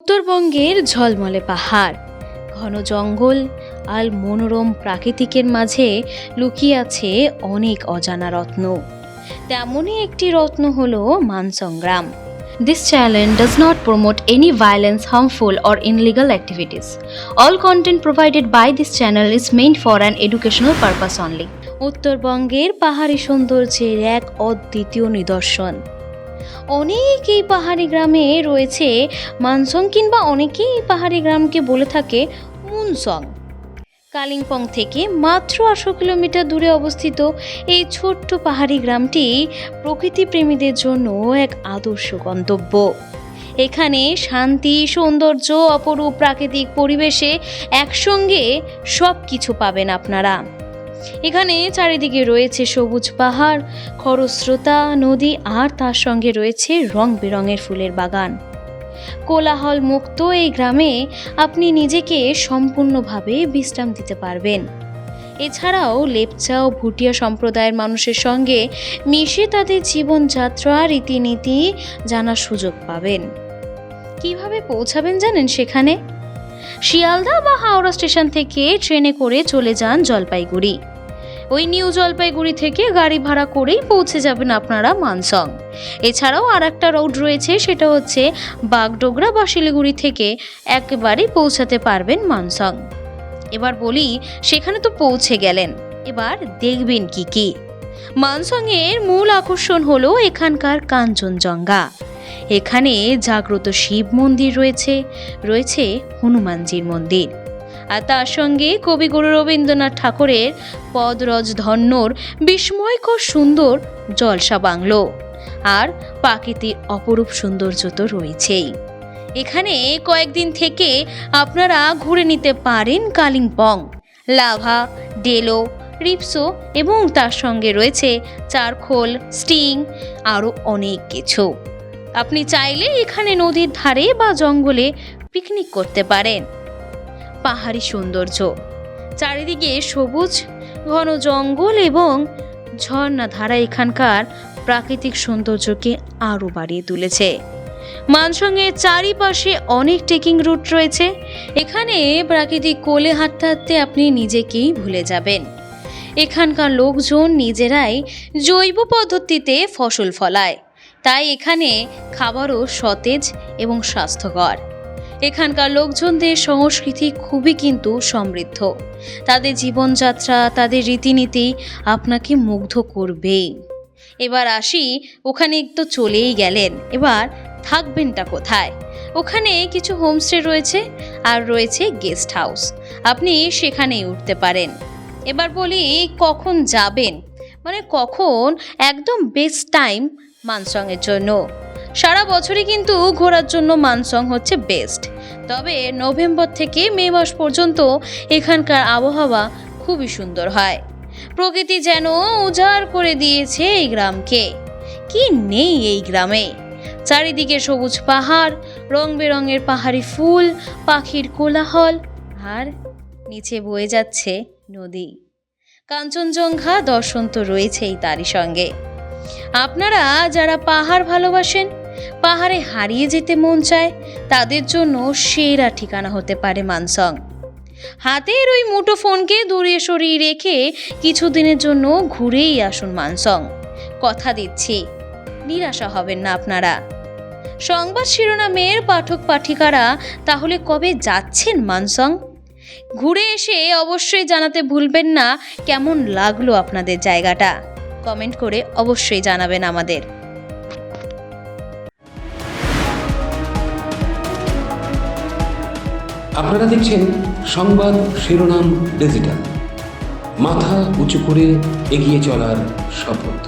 উত্তরবঙ্গের ঝলমলে পাহাড়। ঘন জঙ্গল আর মনোরম প্রাকৃতিকের মাঝে লুকিয়ে আছে অনেক অজানা রত্ন। তেমনই একটি রত্ন হল মানসংগ্রাম। This channel does not promote any violence harmful or illegal activities all content provided by this channel is meant for an educational purpose only উত্তরবঙ্গের পাহাড়ি সৌন্দর্যের এক অদ্বিতীয় নিদর্শন। অনেক এই পাহাড়ি গ্রামে রয়েছে। মানসং কিংবা অনেকেই এই পাহাড়ি গ্রামকে বলে থাকে মুনসং। কালিম্পং থেকে মাত্র আটশো কিলোমিটার দূরে অবস্থিত এই ছোট্ট পাহাড়ি গ্রামটি প্রকৃতিপ্রেমীদের জন্য এক আদর্শ গন্তব্য। এখানে শান্তি, সৌন্দর্য, অপরূপ প্রাকৃতিক পরিবেশে একসঙ্গে সব কিছু পাবেন আপনারা। এখানে চারিদিকে রয়েছে সবুজ পাহাড়, খরস্রোতা, নদী আর তার সঙ্গে রয়েছে রং বেরঙের ফুলের বাগান। কোলাহল মুক্ত এই গ্রামে আপনি নিজেকে সম্পূর্ণভাবে বিশ্রাম দিতে পারবেন। এছাড়াও লেপচা ও ভুটিয়া সম্প্রদায়ের মানুষের সঙ্গে মিশে তাদের জীবনযাত্রা, রীতিনীতি জানার সুযোগ পাবেন। কীভাবে পৌঁছাবেন জানেন সেখানে? শিয়ালদা বা হাওড়া স্টেশন থেকে ট্রেনে করে চলে যান জলপাইগুড়ি। ওই নিউ জলপাইগুড়ি থেকে গাড়ি ভাড়া করেই পৌঁছে যাবেন আপনারা মানসং। এছাড়াও আর একটা রোড রয়েছে, সেটা হচ্ছে বাগডোগরা বা শিলিগুড়ি থেকে একেবারেই পৌঁছাতে পারবেন মানসং। এবার বলি, সেখানে তো পৌঁছে গেলেন। এবার দেখবেন কি কি। মানসংয়ের মূল আকর্ষণ হলো এখানকার কাঞ্চনজঙ্ঘা। এখানে জাগ্রত শিব মন্দির রয়েছে রয়েছে হনুমানজির মন্দির। আর তার সঙ্গে কবিগুরু রবীন্দ্রনাথ ঠাকুরের পদরজ ধন্যর বিস্ময়কর সুন্দর জলসা বাংলো আর প্রাকৃতিক অপরূপ সৌন্দর্য তো রয়েছেই। এখানে কয়েকদিন থেকে আপনারা ঘুরে নিতে পারেন কালিম্পং, লাভা, ডেলো, রিপসো এবং তার সঙ্গে রয়েছে চারখোল, স্টিং, আরও অনেক কিছু। আপনি চাইলে এখানে নদীর ধারে বা জঙ্গলে পিকনিক করতে পারেন। পাহাড়ি সৌন্দর্য, চারিদিকে সবুজ, ঘন জঙ্গল এবং ঝর্ণা ধারা এখানকার প্রাকৃতিক সৌন্দর্যকে আরও বাড়িয়ে তুলেছে। মানসঙ্গের চারিপাশে অনেক ট্রেকিং রুট রয়েছে। এখানে প্রাকৃতিক কোলে হাঁটতে হাঁটতে আপনি নিজেকেই ভুলে যাবেন। এখানকার লোকজন নিজেরাই জৈব পদ্ধতিতে ফসল ফলায়। তাই এখানে খাবারও সতেজ এবং স্বাস্থ্যকর। এখানকার লোকজনদের সংস্কৃতি খুবই কিন্তু সমৃদ্ধ। তাদের জীবনযাত্রা, তাদের রীতিনীতি আপনাকে মুগ্ধ করবেই। এবার আসি, ওখানে তো চলেই গেলেন। এবার থাকবেনটা কোথায়? ওখানে কিছু হোমস্টে রয়েছে আর রয়েছে গেস্ট হাউস। আপনি সেখানেই উঠতে পারেন। এবার বলি, কখন যাবেন? মানে কখন? একদম বেস্ট টাইম মানসংয়ের জন্য। সারা বছরই কিন্তু ঘোরার জন্য মানসং হচ্ছে বেস্ট তবে নভেম্বর থেকে মে মাস পর্যন্ত এখানকার আবহাওয়া খুবই সুন্দর হয়। প্রকৃতি যেন উজাড় করে দিয়েছে এই গ্রামকে। কি নেই এই গ্রামে? চারিদিকে সবুজ পাহাড়, রং বেরঙের পাহাড়ি ফুল, পাখির কোলাহল, আর নিচে বয়ে যাচ্ছে নদী। কাঞ্চনজঙ্ঘা দর্শন তো রয়েছেই তারই সঙ্গে। আপনারা যারা পাহাড় ভালোবাসেন, পাহাড়ে হারিয়ে যেতে মন চায়, তাদের জন্য সেরা ঠিকানা হতে পারে মানসং। হাতের ওই মুঠো ফোনকে দূরে সরিয়ে রেখে কিছুদিনের জন্য ঘুরেই আসুন মানসং। কথা দিচ্ছি, নিরাশা হবেন না আপনারা। সংবাদ শিরোনামের পাঠক পাঠিকারা তাহলে কবে যাচ্ছেন মানসং? ঘুরে এসে অবশ্যই জানাতে ভুলবেন না, কেমন লাগল আপনাদের জায়গাটা? কমেন্ট করে অবশ্যই জানাবেন আমাদের। আপনারা দেখছেন সংবাদ শিরোনাম ডিজিটাল। মাথা উঁচু করে এগিয়ে চলার শপথ।